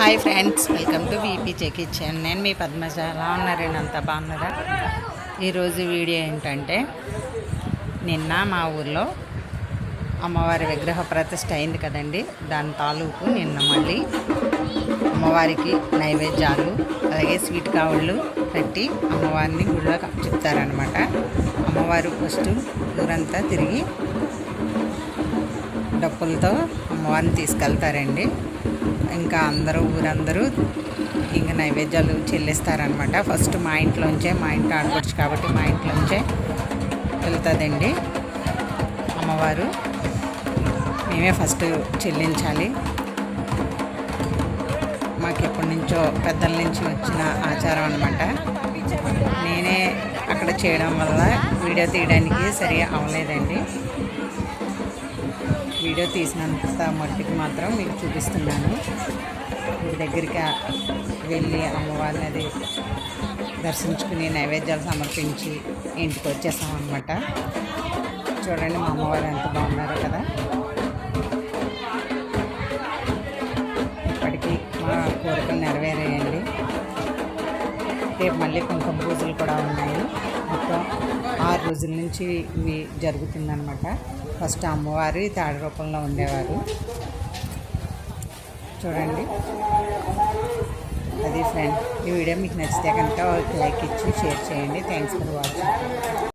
Hi friends welcome to VP kitchen నేను మీ పద్మజ. ఎలా ఉన్నారండి అంతా బాగున్నారా? ఈరోజు వీడియో ఏంటంటే నిన్న మా ఊర్లో అమ్మవారి విగ్రహ ప్రతిష్ట అయింది కదండి. దాని తాలూకు నిన్న మళ్ళీ అమ్మవారికి నైవేద్యాలు అలాగే స్వీట్ కావుళ్ళు పెట్టి అమ్మవారిని గుళ్ళో చెప్తారనమాట అమ్మవారు ఫస్ట్ ఊరంతా తిరిగి డప్పులతో అమ్మవారిని తీసుకెళ్తారండి. ఇంకా అందరూ ఊరందరూ ఇంకా నైవేద్యాలు చెల్లిస్తారనమాట ఫస్ట్ మా ఇంట్లోంచే మా ఇంట్లో ఆడపడుచు కాబట్టి మా ఇంట్లోంచే వెళ్తుందండి అమ్మవారు. మేమే ఫస్ట్ చెల్లించాలి. మాకు ఎప్పటి నుంచో పెద్దల నుంచి వచ్చిన ఆచారం అనమాట నేనే అక్కడ చేయడం వల్ల వీడియో తీయడానికి సరిగా అవ్వలేదండి వీడియో తీసినంత మట్టికి మాత్రం మీకు చూపిస్తున్నాను. మీ దగ్గరికి వెళ్ళి అమ్మవారిని అది దర్శించుకుని నైవేద్యాలు సమర్పించి ఇంటికి వచ్చేసాం అనమాట చూడండి మా అమ్మవారు ఎంత బాగున్నారో కదా. ఇప్పటికీ మా కోరికలు నెరవేరాయండి. రేపు మళ్ళీ కొంచెం పూజలు కూడా ఉన్నాయి. మొత్తం రోజుల నుంచి ఇవి జరుగుతుందనమాట ఫస్ట్ అమ్మవారి తాడి రూపంలో ఉండేవారు. చూడండి. అది ఫ్రెండ్ ఈ వీడియో మీకు నచ్చితే కనుక లైక్ ఇచ్చి షేర్ చేయండి. Thanks for watching